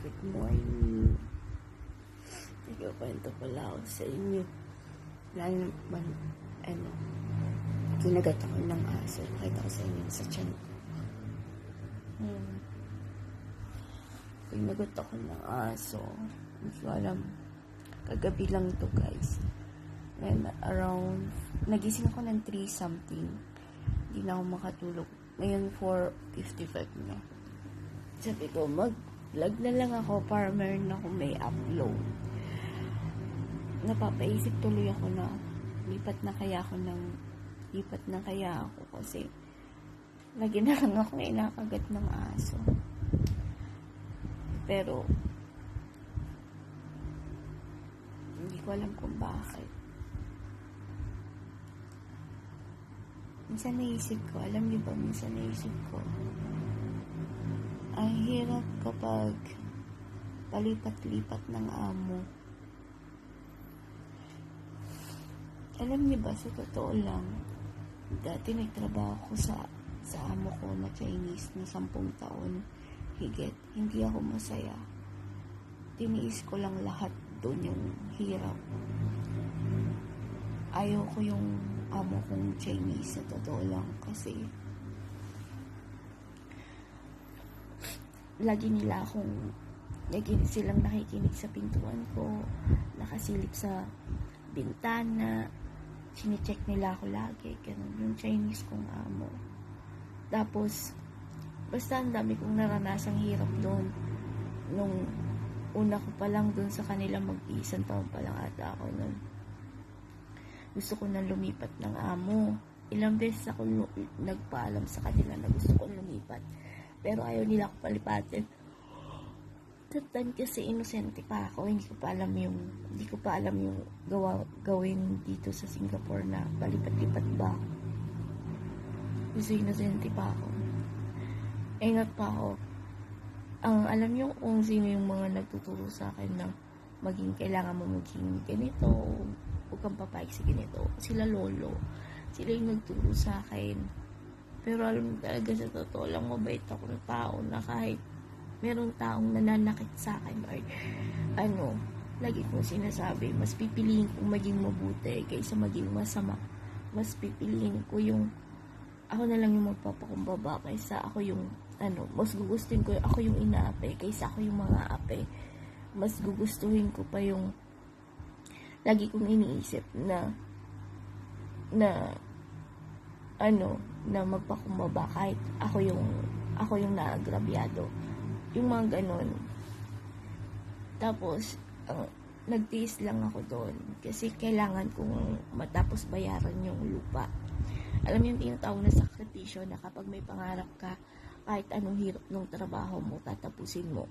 Good morning. Nagkikwento pala ako sa inyo. Lalo naman, ano, kinagat ako ng aso. Nakita ko sa inyo sa ko. Hmm. Kinagat ako ng aso. Hindi ko alam. Kagabi lang to guys. Ngayon, around, nagising ako ng 3 something. Hindi na ako makatulog. Ngayon, 4.55 na. Sabi ko, mag-vlog na lang ako para meron ako may upload. Napapaisip tuloy ako na lipat na kaya ako ng lipat na kaya ako kasi lagi na lang ako inakagat ng aso. Pero hindi ko alam kung bakit. Minsan naisip ko, alam niyo ba, minsan naisip ko, ang hirap kapag palipat-lipat ng amo. Alam niyo ba, sa totoo lang, dati nagtrabaho ko sa sa amo ko na Chinese na sampung taon higit. Hindi ako masaya. Tiniis ko lang lahat doon yung hirap. Ayaw ko yung amo kong Chinese sa totoo lang kasi lagi nila akong lagi silang nakikinig sa pintuan ko nakasilip sa bintana sinicheck nila ako lagi ganun. Yung Chinese kong amo. Tapos basta ang dami kong naranasang hirap doon. Nung una ko pa lang doon sa kanila mag-iisang taon pa lang ata ako noon. Gusto ko na lumipat ng amo. Ilang beses ako nagpaalam sa kanila na gusto ko lumipat pero ayaw nila ako palipatin. That time kasi inosente pa ako, hindi ko pa alam yung hindi ko pa alam yung gawa, gawin dito sa Singapore na palipat-lipat ba. Kasi inosente pa ako. Ingat pa ako. Ang alam niyo kung sino yung mga nagtuturo sa akin na maging kailangan mo maging ganito, huwag kang papayag sa ganito. Sila lolo. Sila yung nagturo sa akin. Pero alam mo talaga sa totoo lang, mabait ako ng tao na kahit merong taong nananakit sa akin or ano, lagi kong sinasabi, mas pipiliin kong maging mabuti kaysa maging masama. Mas pipiliin ko yung ako na lang yung magpapakumbaba kaysa ako yung ano, mas gugustuhin ko ako yung inaapi kaysa ako yung mga ape. Mas gugustuhin ko pa yung lagi kong iniisip na na ano, na magpakumbaba kahit ako yung ako yung naagrabyado. Yung mga ganun. Tapos, ang nagtiis lang ako doon kasi kailangan kong matapos bayaran yung lupa. Alam yung tinatawag na sakripisyo na kapag may pangarap ka, kahit anong hirap ng trabaho mo, tatapusin mo.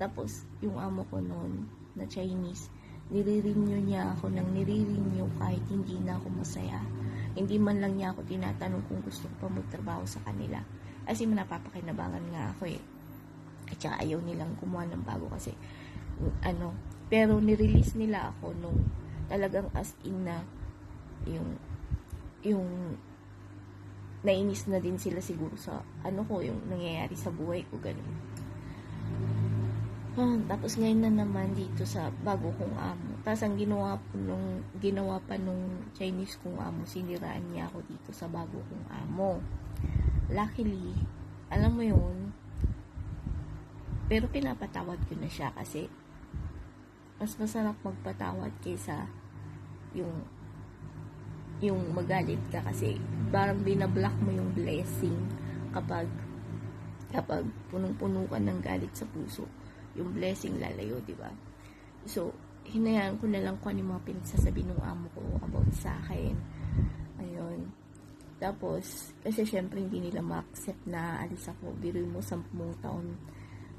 Tapos, yung amo ko noon, na Chinese, nire-renew niya ako ng nire-renew kahit hindi na ako masaya. Hindi man lang niya ako tinatanong kung gusto ko pa magtrabaho sa kanila. Kasi napapakinabangan nga ako eh. At saka ayaw nilang kumuha ng bago kasi ano, pero nirelease nila ako nung talagang as in na yung yung nainis na din sila siguro sa ano ko, yung nangyayari sa buhay ko, ganun. Ah, tapos ngayon na naman dito sa bago kong amo. Tapos ang ginawa po nung, ginawa pa nung Chinese kong amo, siniraan niya ako dito sa bago kong amo. Luckily, alam mo yun, pero pinapatawad ko na siya kasi mas masarap magpatawad kaysa yung yung magalit ka kasi parang binablock mo yung blessing kapag kapag punong-puno ka ng galit sa puso yung blessing lalayo, di ba? So, hinayaan ko na lang kung ano yung mga pinagsasabi ng amo ko about sa akin. Ayun. Tapos, kasi syempre hindi nila ma-accept na alis ako. Biruin mo, sampung taon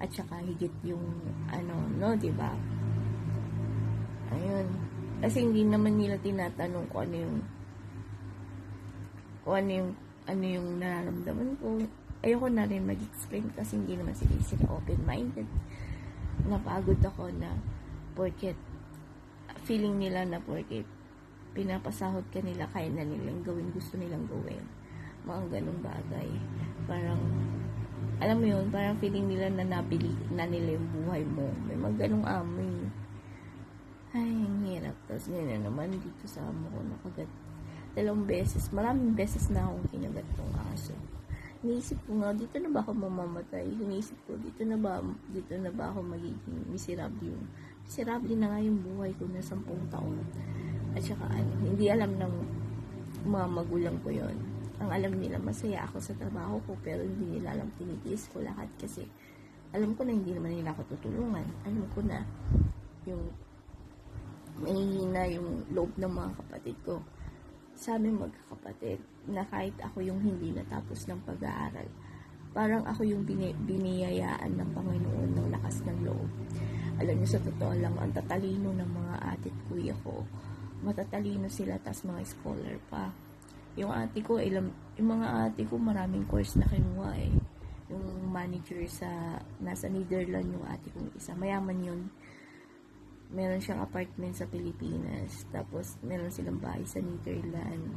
at saka higit yung ano, no, di ba? Ayun. Kasi hindi naman nila tinatanong kung ano yung kung ano yung ano yung nararamdaman ko. Ayoko na rin mag-explain kasi hindi naman sila, sila open-minded. Napagod ako na porket feeling nila na porket pinapasahod ka nila kaya na nilang gawin gusto nilang gawin mga ganong bagay parang alam mo yun, parang feeling nila na nabili na nila yung buhay mo. May mga ganong amoy. Ay, ang hirap. Tapos ngayon naman dito sa amo ko nakagat dalawang beses. Maraming beses na akong kinagat tong aso. Iniisip ko nga, dito na ba ako mamamatay? Iniisip ko, dito na ba, dito na ba ako magiging miserable yung, miserable na nga yung buhay ko na sampung taon. At saka, ano, hindi alam ng mga magulang ko yon ang alam nila masaya ako sa trabaho ko pero hindi nila alam tinitiis ko lahat kasi alam ko na hindi naman nila ako tutulungan alam ko na yung mahihina yung loob ng mga kapatid ko sa amin magkakapatid na kahit ako yung hindi natapos ng pag-aaral parang ako yung bini- biniyayaan ng Panginoon ng lakas ng loob alam niyo sa totoo lang ang tatalino ng mga ate at kuya ko matatalino sila tas mga scholar pa yung ate ko, ilang, yung mga ate ko, maraming course na kinuha eh. Yung manager sa, nasa Netherlands yung ate kong isa. Mayaman yun. Meron siyang apartment sa Pilipinas. Tapos, meron silang bahay sa Netherlands.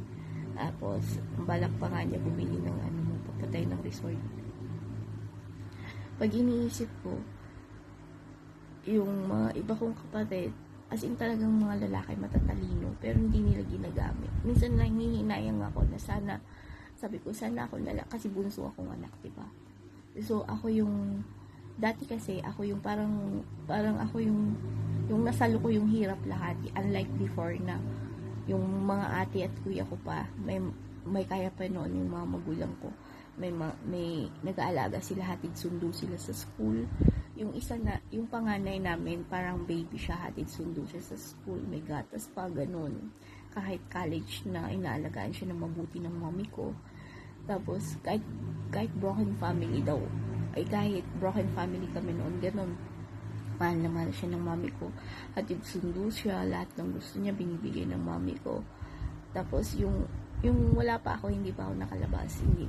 Tapos, ang balak pa nga niya bumili ng ano, papatay ng resort. Pag iniisip ko, yung mga iba kong kapatid, as in talagang mga lalaki matatalino pero hindi nila ginagamit. Minsan lang hihinayang ako na sana sabi ko sana ako nala kasi bunso akong anak, 'di ba? So ako yung dati kasi ako yung parang parang ako yung yung nasalo ko yung hirap lahat unlike before na yung mga ate at kuya ko pa may may kaya pa noon yung mga magulang ko may ma- may nag-aalaga sila hatid sundo sila sa school yung isa na, yung panganay namin, parang baby siya, hatid sundo siya sa school, may gatas pa, ganun. Kahit college na, inaalagaan siya ng mabuti ng mommy ko. Tapos, kahit, kahit broken family daw, ay kahit broken family kami noon, ganun. Mahal na mahal siya ng mami ko. Hatid sundo siya, lahat ng gusto niya, binibigay ng mami ko. Tapos, yung, yung wala pa ako, hindi pa ako nakalabas, hindi,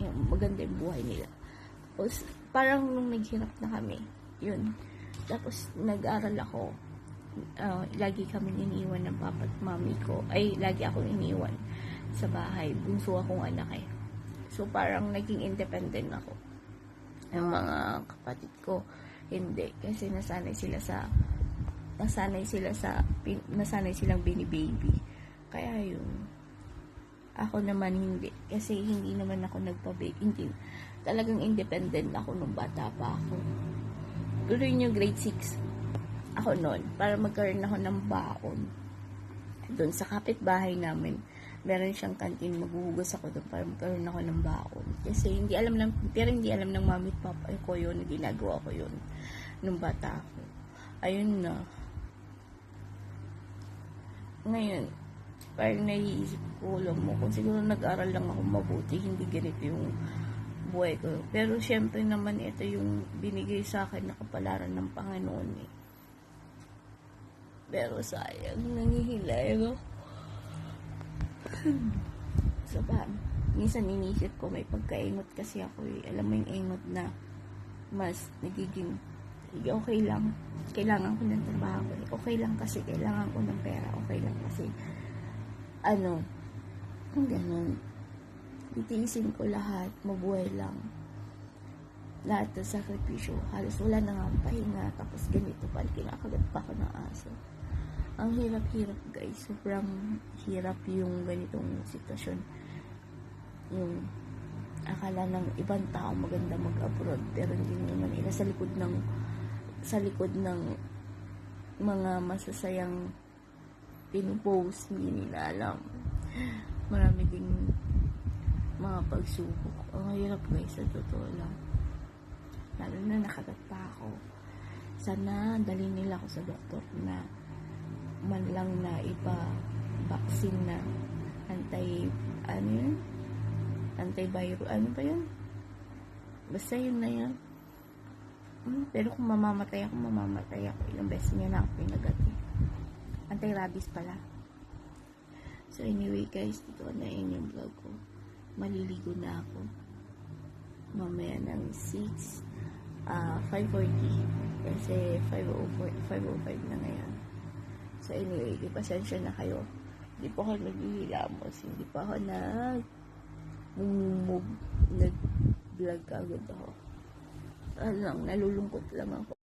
yung maganda yung buhay nila. Tapos, parang nung naghirap na kami, yun. Tapos, nag-aral ako. Ah, lagi kami iniwan ng papa at mami ko. Ay, lagi akong iniwan sa bahay. Bunso akong anak eh. So, parang naging independent ako. Yung mga kapatid ko, hindi. Kasi nasanay sila sa nasanay sila sa nasanay silang bini-baby. Kaya yun. Ako naman hindi. Kasi hindi naman ako nagpa-baby. Hindi. Talagang independent ako nung bata pa ako. Tuloy yung grade 6. Ako noon. Para magkaroon ako ng baon. Doon sa kapitbahay namin. Meron siyang kantin. Maghuhugas ako doon para magkaroon ako ng baon. Kasi hindi alam ng, pero hindi alam ng mami at papa ko yun. Ginagawa ko yun. Nung bata ako. Ayun na. Ngayon, parang naiisip ko, alam mo, kung siguro nag-aral lang ako mabuti, hindi ganito yung buhay ko. Pero syempre naman, ito yung binigay sa akin na kapalaran ng Panginoon eh. Pero sayang, nangihilay ako. so ba, minsan inisip ko may pagkaingot kasi ako eh. Alam mo yung ingot na mas nagiging okay lang. Kailangan ko ng trabaho. eh. Okay lang kasi kailangan ko ng pera. Okay lang kasi ano, ganun. Itiisin ko lahat, mabuhay lang. Lahat ng sakripisyo. Halos wala na nga pahinga. Tapos ganito pa, kinakagat pa ako ng aso. Ang hirap-hirap guys. Sobrang hirap yung ganitong sitwasyon. Yung akala ng ibang tao maganda mag-abroad pero hindi naman nila sa likod ng sa likod ng mga masasayang pinupost hindi nila alam marami ding mga pagsubok ang hirap guys sa totoo lang lalo na nakagat pa ako sana dali nila ako sa doktor na man lang na ipa vaccine na anti ano yun antiviral ano ba yun basta yun na yun Hmm, pero kung mamamatay ako, mamamatay ako. Ilang beses niya na ako pinagat eh. Anti-rabies pala. So anyway guys, dito na yun yung vlog ko. Maliligo na ako. Mamaya ng 6, ah 5.40. Kasi 5.04, 5.05 na ngayon. So anyway, di pasensya na kayo. Hindi po ako naghihilamos. Hindi pa ako nag move nag vlog agad ako. ah, lang, nalulungkot lang ako.